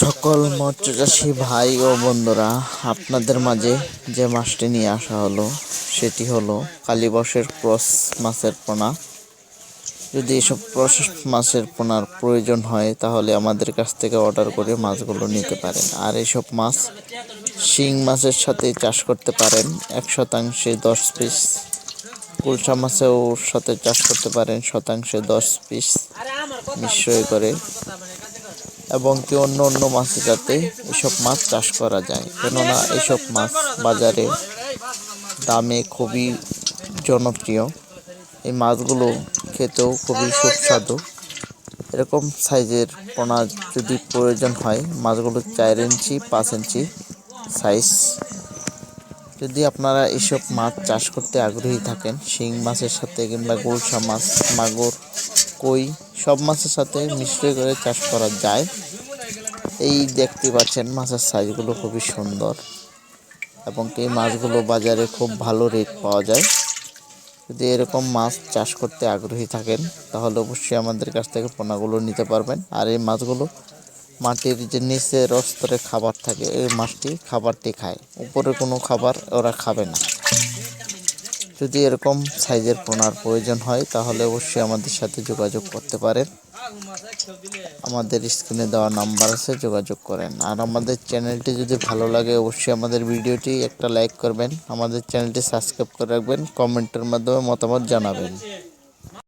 সকল মৎস্যচাষী ভাই ও বন্ধুরা, আপনাদের মাঝে যে মাছটি নিয়ে আসা হলো, সেটি হলো কালীবসের ক্রস মাছের পোনা। যদি এসব ক্রস মাছের পোনার প্রয়োজন হয়, তাহলে আমাদের কাছ থেকে অর্ডার করে মাছগুলো নিতে পারেন। আর এইসব মাছ শিং মাছের সাথে চাষ করতে পারেন, এক শতাংশে দশ পিস। কুলসা মাছেও সাথে চাষ করতে পারেন, শতাংশে দশ পিস। মিশ্রয় করে এবং কি অন্য অন্য মাছের যাতে এসব মাছ চাষ করা যায়। কেননা এসব মাছ বাজারে দামে খুবই জনপ্রিয়। এই মাছগুলো খেতেও খুবই সুস্বাদু। এরকম সাইজের পোনা যদি প্রয়োজন হয়, মাছগুলো চার ইঞ্চি, পাঁচ ইঞ্চি সাইজ যদি আপনারা এসব মাছ চাষ করতে আগ্রহী থাকেন, শিং মাছের সাথে কিংবা গুলশা মাছ, মাগুর, কই সব মাছের সাথে মিশ্র করে চাষ করা যায়। এই দেখতে পাচ্ছেন মাছের সাইজগুলো খুবই সুন্দর এবং এই মাছগুলো বাজারে খুব ভালো রেট পাওয়া যায়। যদি এরকম মাছ চাষ করতে আগ্রহী থাকেন, তাহলে অবশ্যই আমাদের কাছ থেকে পোনাগুলো নিতে পারবেন। আর এই মাছগুলো মাটির যে নিচে রস্তরে খাবার থাকে, এই মাছটি খাবারটি খায়। উপরে কোনো খাবার ওরা খাবে না। যদি এরকম সাইজের পোনার প্রয়োজন হয়, তাহলে অবশ্যই আমাদের সাথে যোগাযোগ করতে পারেন। আমাদের স্ক্রিনে দেওয়া নাম্বার আছে, যোগাযোগ করেন। আর আমাদের চ্যানেলটি যদি ভালো লাগে, অবশ্যই আমাদের ভিডিওটি একটা লাইক করবেন। আমাদের চ্যানেলটি সাবস্ক্রাইব করে রাখবেন, কমেন্টের মাধ্যমে মতামত জানাবেন।